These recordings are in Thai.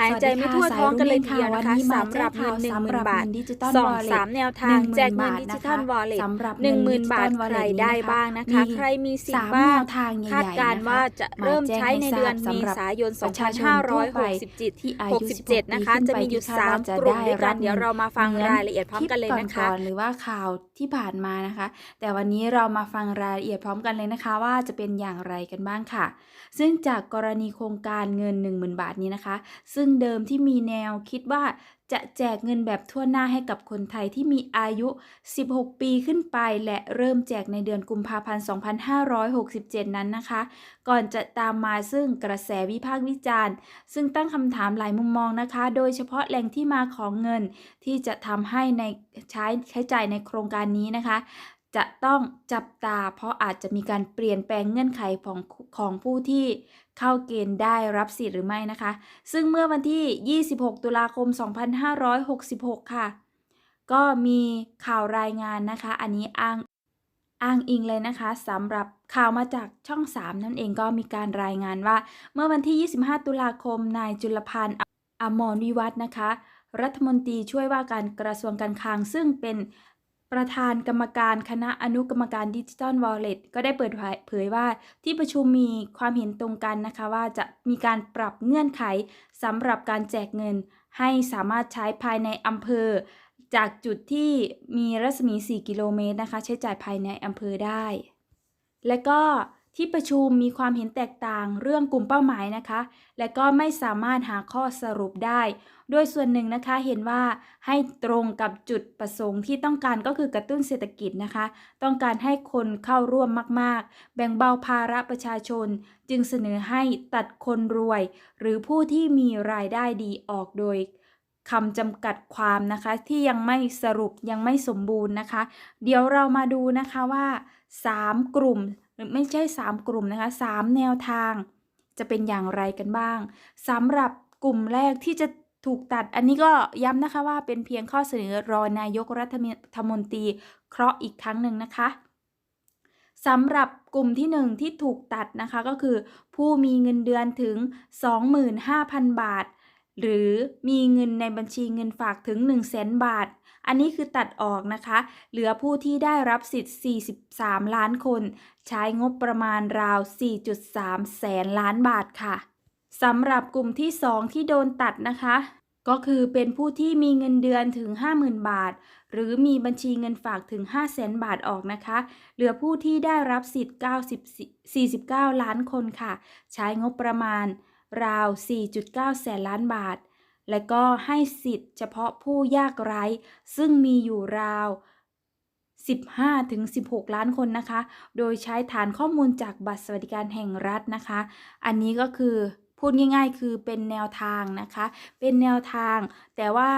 หายใจไม่ทั่วท้องกันเลยทีเดียวนะคะสวัสดีค่ะสำหรับเงินวันนี้หนึ่งมาหมื่แจ้นงข่าวบาทสำหรับเงินดิจิตอลสอง wallet สามแนวทาง10,000แจกเงินบาทดิจิทัลนะคะวอลเล็ตสำหรับหนึ่งหมื่นเงินบาท Digital ใคร Wallet ได้นี้นะคะบ้างนะคะมีใครมีสิทสาธิ์มบ้างแนวทางใหญ่ๆคาดการณ์นะคะว่าจะมาเริ่มแจ้งใช้ให้ในทราบเดือนสำเมหรับษายนประชาชนทั่วไป2567ที่อายุ67นะคะ16จะมีอยู่ปีขึ้นไป3ที่กลุ่มคาดว่าด้วยกันจะได้เดี๋ยวเรามาฟังรับรายละเอียดพร้อมกันเลยนะคะลิปก่อนๆหรือว่าข่าวที่ผ่านมานะคะ แต่วันนี้เรามาฟังรายละเอียดพร้อมกันเลยนะคะ ว่าจะเป็นอย่างไรกันบ้างค่ะ ซึ่งจากกรณีโครงการเงิน 10,000 บาทนี้นะคะ ซึ่ง่งเดิมที่มีแนวคิดว่าจะแจกเงินแบบทั่วหน้าให้กับคนไทยที่มีอายุ 16 ปีขึ้นไป และเริ่มแจกในเดือนกุมภาพันธ์ 2567 นั้นนะคะ ก่อนจะตามมาซึ่งกระแสวิพากษ์วิจารณ์ ซึ่งตั้งคำถามหลายมุมมองนะคะ โดยเฉพาะแหล่งที่มาของเงินที่จะทำให้ในใช้ใช้จ่ายในโครงการนี้นะคะ จะต้องจับตา เพราะอาจจะมีการเปลี่ยนแปลงเงื่อนไขของของผู้ที่เข้าเกณฑ์ได้รับสิทธิ์หรือไม่นะคะ ซึ่งเมื่อวันที่ 26 ตุลาคม 2566 ค่ะ ก็มีข่าวรายงานนะคะ อันนี้อ้างอ้างอิงเลยนะคะสำหรับข่าวมาจากช่อง 3 นั่นเองก็มีการรายงานว่า เมื่อวันที่ 25 ตุลาคม นายจุลพันธ์อมรวิวัฒน์นะคะ รัฐมนตรีช่วยว่าการกระทรวงการคลังซึ่งเป็น ประธานกรรมการคณะอนุกรรมการดิจิทัลวอลเล็ตก็ได้เปิดเผยว่าที่ประชุมมีความเห็นตรงกันนะคะ ว่าจะมีการปรับเงื่อนไขสำหรับการแจกเงิน ให้สามารถใช้ภายในอำเภอ จากจุดที่มีรัศมี 4 กิโลเมตรนะคะ ใช้จ่ายภายในอำเภอได้ และก็ ที่ประชุมมีความเห็นแตกต่างเรื่องกลุ่มเป้าหมายนะคะ และก็ไม่สามารถหาข้อสรุปได้ โดยส่วนหนึ่งนะคะเห็นว่าให้ตรงกับจุดประสงค์ที่ต้องการก็คือกระตุ้นเศรษฐกิจนะคะ ต้องการให้คนเข้าร่วมมากๆ แบ่งเบาภาระประชาชน จึงเสนอให้ตัดคนรวย หรือผู้ที่มีรายได้ดีออกโดยคำจำกัดความนะคะที่ยังไม่สรุปยังไม่สมบูรณ์นะคะ เดี๋ยวเรามาดูนะคะว่า 3 กลุ่มหรือไม่ใช่ 3 กลุ่มนะคะ3แนวทาง จะเป็นอย่างไรกันบ้างสำหรับกลุ่มแรกที่จะถูกตัดอันนี้ก็ย้ำนะคะว่าเป็นเพียงข้อเสนอรอนายกรัฐมนตรีเคราะห์อีกครั้งหนึ่งนะคะสำหรับกลุ่มที่ 1 ที่ถูกตัดนะคะก็คือ ผู้มีเงินเดือนถึง 25,000 บาท หรือมีเงินในบัญชีเงินฝากถึง 1 0 0 0 0 0บาท อันนี้คือตัดออกนะคะ เหลือผู้ที่ได้รับสิทธิ์ 43 ล้านคน ใช้งบประมาณราว 4.3 แสนล้านบาทค่ะสำหรับกลุ่มที่ 2 ที่โดนตัดนะคะ ก็คือเป็นผู้ที่มีเงินเดือนถึง 50,000 บาท หรือมีบัญชีเงินฝากถึง 5 0 0 0 0 0บาทออกนะคะ เหลือผู้ที่ได้รับสิทธิ์ 90 49 ล้านคนค่ะ ใช้งบประมาณ ราว 4.9 แสนล้านบาท และก็ให้สิทธิ์เฉพาะผู้ยากไร้ ซึ่งมีอยู่ราว 15-16 ล้านคนนะคะ โดยใช้ฐานข้อมูลจากบัตรสวัสดิการแห่งรัฐนะคะ อันนี้ก็คือพูดง่ายๆ คือเป็นแนวทางนะคะ เป็นแนวทาง แต่ว่า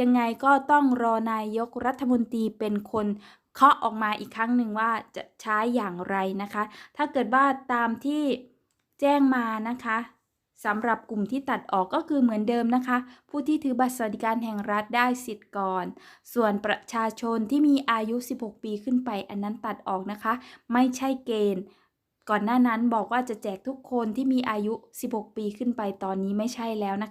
ยังไงก็ต้องรอนายกรัฐมนตรีเป็นคนเคาะออกมาอีกครั้งหนึ่งว่าจะใช้อย่างไรนะคะ ถ้าเกิดว่าตามที่แจ้งมานะคะ สำหรับกลุ่มที่ตัดออกก็คือเหมือนเดิมนะคะ ผู้ที่ถือบัตรสวัสดิการแห่งรัฐได้สิทธิ์ก่อน ส่วนประชาชนที่มีอายุ 16 ปีขึ้นไปอันนั้นตัดออกนะคะ ไม่ใช่เกณฑ์ ก่อนหน้านั้นบอกว่าจะแจกทุกคนที่มีอายุ 16 ปีขึ้นไปตอนนี้ไม่ใช่แล้วนะคะ